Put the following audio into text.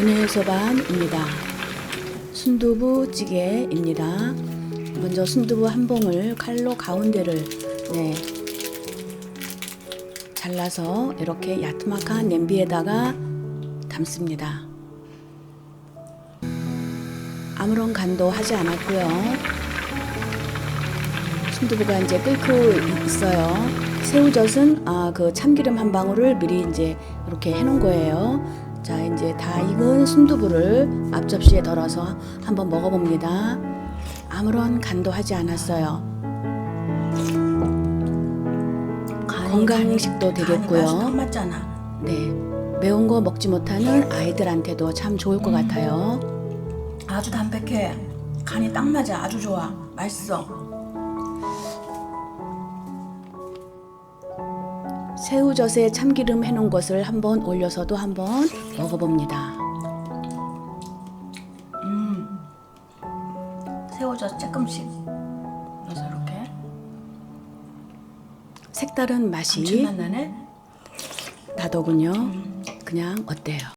은혜의 소반입니다. 순두부 찌개입니다. 먼저 순두부 한 봉을 칼로 가운데를 네 잘라서 이렇게 야트막한 냄비에다가 담습니다. 아무런 간도 하지 않았고요. 순두부가 이제 끓고 있어요. 새우젓은 아, 그 참기름 한 방울을 미리 이제 이렇게 해놓은 거예요. 자, 이제 다 익은 순두부를 앞접시에 덜어서 한번 먹어봅니다. 아무런 간도 하지 않았어요. 건강식도 되겠고요. 딱 맞잖아. 네, 매운 거 먹지 못하는 아이들한테도 참 좋을 것 같아요. 아주 담백해. 간이 딱 맞아. 아주 좋아. 맛있어. 새우젓에 참기름 해놓은 것을 한번 올려서도 한번 먹어봅니다. 새우젓 조금씩 넣어서 이렇게. 색다른 맛이 감칠맛 나네. 나더군요. 그냥 어때요?